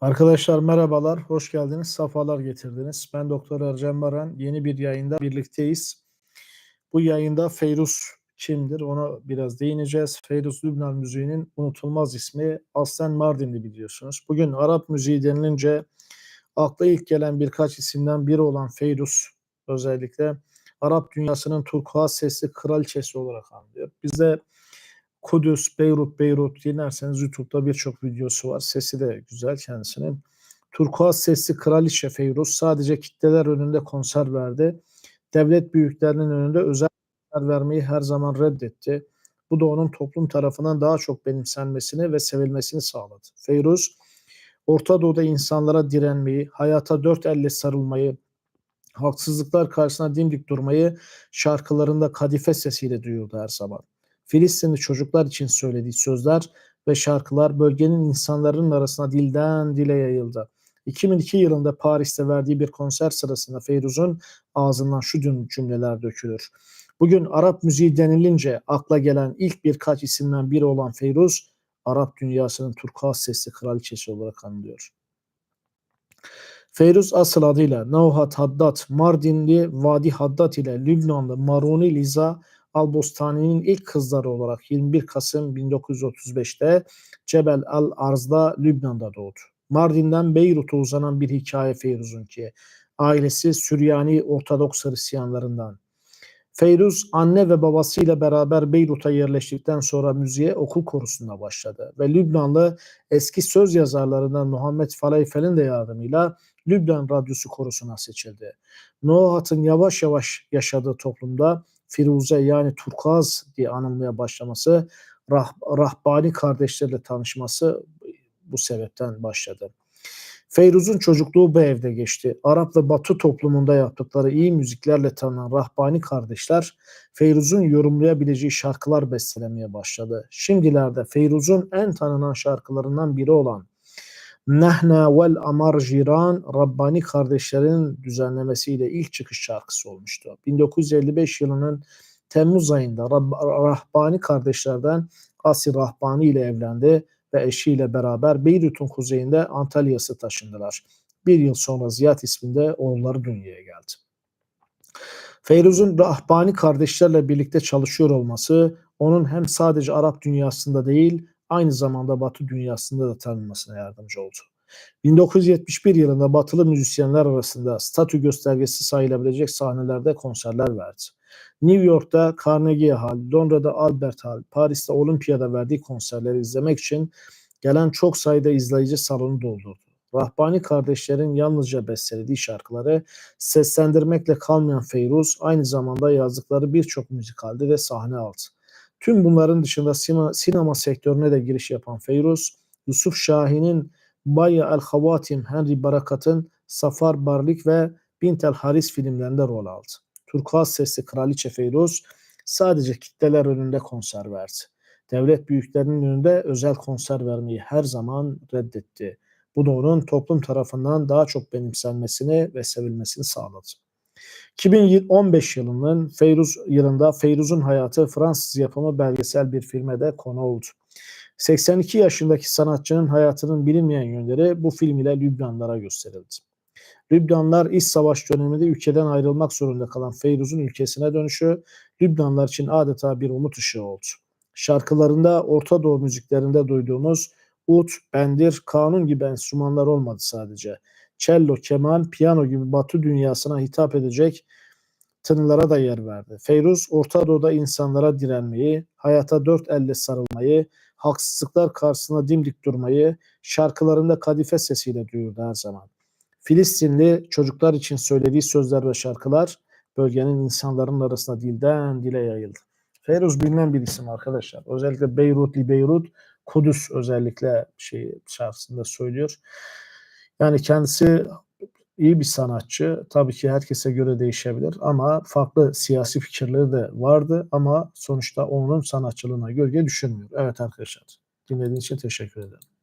Arkadaşlar merhabalar, hoş geldiniz, safalar getirdiniz. Ben Doktor Ercan Baran, yeni bir yayında birlikteyiz. Bu yayında Feyruz kimdir ona biraz değineceğiz. Feyruz Lübnan müziğinin unutulmaz ismi aslen Mardinli biliyorsunuz. Bugün Arap müziği denilince akla ilk gelen birkaç isimden biri olan Feyruz özellikle Arap dünyasının turkuaz sesli kraliçesi olarak anılıyor. Bizde Kudüs, Beyrut, Beyrut dinlerseniz YouTube'da birçok videosu var. Sesi de güzel kendisinin. Turkuaz sesli kraliçe Feyruz sadece kitleler önünde konser verdi. Devlet büyüklerinin önünde özel konser vermeyi her zaman reddetti. Bu da onun toplum tarafından daha çok benimsenmesini ve sevilmesini sağladı. Feyruz, Orta Doğu'da insanlara direnmeyi, hayata dört elle sarılmayı, haksızlıklar karşısında dimdik durmayı şarkılarında kadife sesiyle duyurdu her zaman. Filistinli çocuklar için söylediği sözler ve şarkılar bölgenin insanların arasına dilden dile yayıldı. 2002 yılında Paris'te verdiği bir konser sırasında Feyruz'un ağzından şu cümleler dökülür. Bugün Arap müziği denilince akla gelen ilk birkaç isimden biri olan Feyruz, Arap dünyasının turkuaz sesli kraliçesi olarak anılıyor. Feyruz asıl adıyla Nauhat Haddad, Mardinli Vadi Haddad ile Lübnanlı Maruni Liza Albostani'nin ilk kızları olarak 21 Kasım 1935'te Cebel Al Arz'da Lübnan'da doğdu. Mardin'den Beyrut'a uzanan bir hikaye Feyruz'un ki ailesi Süryani Ortodoks Hristiyanlarından. Feyruz anne ve babasıyla beraber Beyrut'a yerleştikten sonra müziğe okul korusunda başladı ve Lübnanlı eski söz yazarlarından Muhammed Faleyfel'in de yardımıyla Lübnan Radyosu korusuna seçildi. Nohat'ın yavaş yavaş yaşadığı toplumda Firuze yani Turkuaz diye anılmaya başlaması, rah, rahbani kardeşlerle tanışması bu sebepten başladı. Feyruz'un çocukluğu bu evde geçti. Arap ve Batı toplumunda yaptıkları iyi müziklerle tanınan rahbani kardeşler Feyruz'un yorumlayabileceği şarkılar bestelemeye başladı. Şimdilerde Feyruz'un en tanınan şarkılarından biri olan Nehna vel Amar Jiran Rabbani kardeşlerin düzenlemesiyle ilk çıkış şarkısı olmuştu. 1955 yılının Temmuz ayında Rahbani kardeşlerden Asir Rahbani ile evlendi ve eşiyle beraber Beyrut'un kuzeyinde Antalya'sı taşındılar. Bir yıl sonra Ziyad isminde oğulları dünyaya geldi. Feyruz'un Rahbani kardeşlerle birlikte çalışıyor olması onun hem sadece Arap dünyasında değil aynı zamanda Batı dünyasında da tanınmasına yardımcı oldu. 1971 yılında batılı müzisyenler arasında statü göstergesi sayılabilecek sahnelerde konserler verdi. New York'ta Carnegie Hall, Londra'da Albert Hall, Paris'te Olimpiyada verdiği konserleri izlemek için gelen çok sayıda izleyici salonu doldurdu. Rahbani kardeşlerin yalnızca bestelediği şarkıları seslendirmekle kalmayan Feyruz aynı zamanda yazdıkları birçok müzikalde de sahne aldı. Tüm bunların dışında sinema, sinema sektörüne de giriş yapan Feyruz, Yusuf Şahin'in Baya El Havatim, Henry Barakat'ın Safar Barlik ve Bintel Haris filmlerinde rol aldı. Turkuaz sesli Kraliçe Feyruz sadece kitleler önünde konser verdi. Devlet büyüklerinin önünde özel konser vermeyi her zaman reddetti. Bu da onun toplum tarafından daha çok benimsenmesini ve sevilmesini sağladı. 2015 yılının Feyruz yılında Feyruz'un hayatı Fransız yapımı belgesel bir filme de konu oldu. 82 yaşındaki sanatçının hayatının bilinmeyen yönleri bu film ile Lübnanlara gösterildi. Lübnanlar iç savaş döneminde ülkeden ayrılmak zorunda kalan Feyruz'un ülkesine dönüşü Lübnanlar için adeta bir umut ışığı oldu. Şarkılarında Orta Doğu müziklerinde duyduğumuz ut, bendir, kanun gibi enstrümanlar olmadı sadece cello, keman, piyano gibi batı dünyasına hitap edecek tınılara da yer verdi. Feyruz Orta Doğu'da insanlara direnmeyi, hayata dört elle sarılmayı, haksızlıklar karşısında dimdik durmayı şarkılarında kadife sesiyle duyurdu her zaman. Filistinli çocuklar için söylediği sözler ve şarkılar bölgenin insanların arasında dilden dile yayıldı. Feyruz bilinen bir isim arkadaşlar. Özellikle Beyrut, Beyrut, Kudüs özellikle şey şarkısında söylüyor. Yani kendisi iyi bir sanatçı. Tabii ki herkese göre değişebilir ama farklı siyasi fikirleri de vardı ama sonuçta onun sanatçılığına gölge düşünmüyor. Evet arkadaşlar dinlediğiniz için teşekkür ederim.